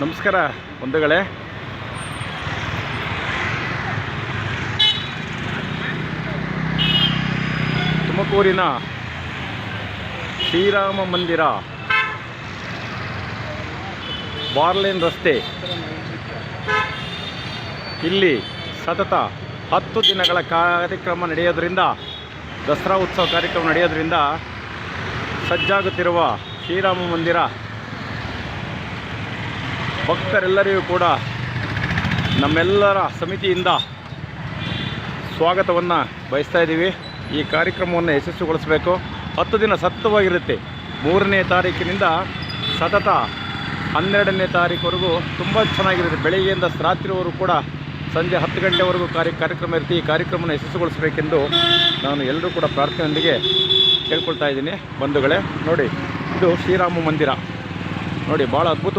ನಮಸ್ಕಾರ, ಬಂಧುಗಳೇ. ತುಮಕೂರಿನ ಶ್ರೀರಾಮ ಮಂದಿರ ಬಾರ್ಲೇನ್ ರಸ್ತೆ. ಇಲ್ಲಿ ಸತತ ಹತ್ತು ದಿನಗಳ ಕಾರ್ಯಕ್ರಮ ನಡೆಯೋದ್ರಿಂದ, ದಸರಾ ಉತ್ಸವ ಕಾರ್ಯಕ್ರಮ ನಡೆಯೋದ್ರಿಂದ ಸಜ್ಜಾಗುತ್ತಿರುವ ಶ್ರೀರಾಮ ಮಂದಿರ ಭಕ್ತರೆಲ್ಲರಿಗೂ ಕೂಡ ನಮ್ಮೆಲ್ಲರ ಸಮಿತಿಯಿಂದ ಸ್ವಾಗತವನ್ನು ಬಯಸ್ತಾ ಇದ್ದೀವಿ. ಈ ಕಾರ್ಯಕ್ರಮವನ್ನು ಯಶಸ್ವಿಗೊಳಿಸಬೇಕು. ಹತ್ತು ದಿನ ಸತತವಾಗಿರುತ್ತೆ. ಮೂರನೇ ತಾರೀಕಿನಿಂದ ಸತತ ಹನ್ನೆರಡನೇ ತಾರೀಕುವರೆಗೂ ತುಂಬ ಚೆನ್ನಾಗಿರುತ್ತೆ. ಬೆಳಗ್ಗೆಯಿಂದ ರಾತ್ರಿವರೆಗೂ ಕೂಡ ಸಂಜೆ ಹತ್ತು ಗಂಟೆವರೆಗೂ ಕಾರ್ಯ ಕಾರ್ಯಕ್ರಮ ಇರುತ್ತೆ. ಈ ಕಾರ್ಯಕ್ರಮವನ್ನು ಯಶಸ್ವಿಗೊಳಿಸಬೇಕೆಂದು ನಾನು ಎಲ್ಲರೂ ಕೂಡ ಪ್ರಾರ್ಥನೆಯೊಂದಿಗೆ ಕೇಳ್ಕೊಳ್ತಾ ಇದ್ದೀನಿ. ಬಂಧುಗಳೇ, ನೋಡಿ, ಇದು ಶ್ರೀರಾಮ ಮಂದಿರ. ನೋಡಿ ಭಾಳ ಅದ್ಭುತ